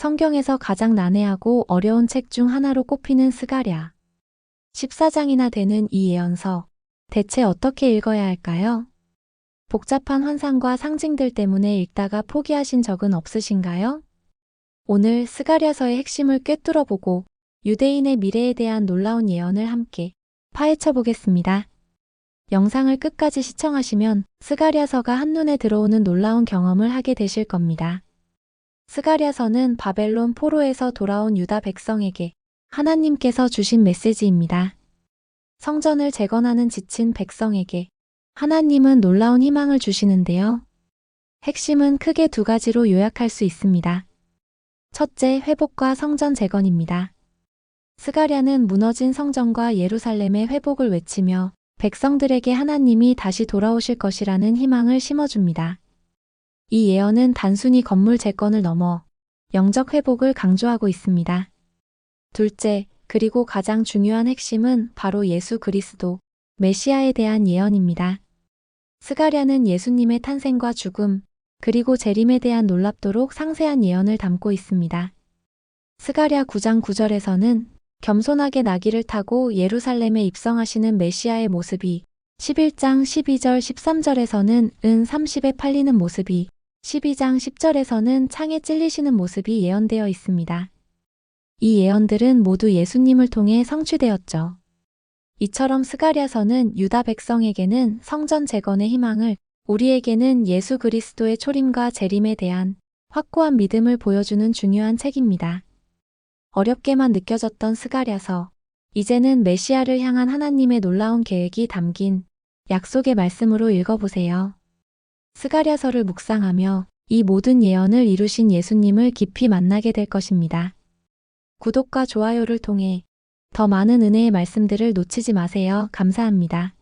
성경에서 가장 난해하고 어려운 책 중 하나로 꼽히는 스가랴. 14장이나 되는 이 예언서. 대체 어떻게 읽어야 할까요? 복잡한 환상과 상징들 때문에 읽다가 포기하신 적은 없으신가요? 오늘 스가랴서의 핵심을 꿰뚫어 보고 유대인의 미래에 대한 놀라운 예언을 함께 파헤쳐 보겠습니다. 영상을 끝까지 시청하시면 스가랴서가 한눈에 들어오는 놀라운 경험을 하게 되실 겁니다. 스가랴서는 바벨론 포로에서 돌아온 유다 백성에게 하나님께서 주신 메시지입니다. 성전을 재건하는 지친 백성에게 하나님은 놀라운 희망을 주시는데요. 핵심은 크게 두 가지로 요약할 수 있습니다. 첫째, 회복과 성전 재건입니다. 스가랴는 무너진 성전과 예루살렘의 회복을 외치며 백성들에게 하나님이 다시 돌아오실 것이라는 희망을 심어줍니다. 이 예언은 단순히 건물 재건을 넘어 영적 회복을 강조하고 있습니다. 둘째, 그리고 가장 중요한 핵심은 바로 예수 그리스도, 메시아에 대한 예언입니다. 스가랴는 예수님의 탄생과 죽음, 그리고 재림에 대한 놀랍도록 상세한 예언을 담고 있습니다. 스가랴 9장 9절에서는 겸손하게 나귀를 타고 예루살렘에 입성하시는 메시아의 모습이 11장 12절 13절에서는 은 30에 팔리는 모습이 12장 10절에서는 창에 찔리시는 모습이 예언되어 있습니다. 이 예언들은 모두 예수님을 통해 성취되었죠. 이처럼 스가랴서는 유다 백성에게는 성전 재건의 희망을, 우리에게는 예수 그리스도의 초림과 재림에 대한 확고한 믿음을 보여주는 중요한 책입니다. 어렵게만 느껴졌던 스가랴서, 이제는 메시아를 향한 하나님의 놀라운 계획이 담긴 약속의 말씀으로 읽어보세요. 스가랴서를 묵상하며 이 모든 예언을 이루신 예수님을 깊이 만나게 될 것입니다. 구독과 좋아요를 통해 더 많은 은혜의 말씀들을 놓치지 마세요. 감사합니다.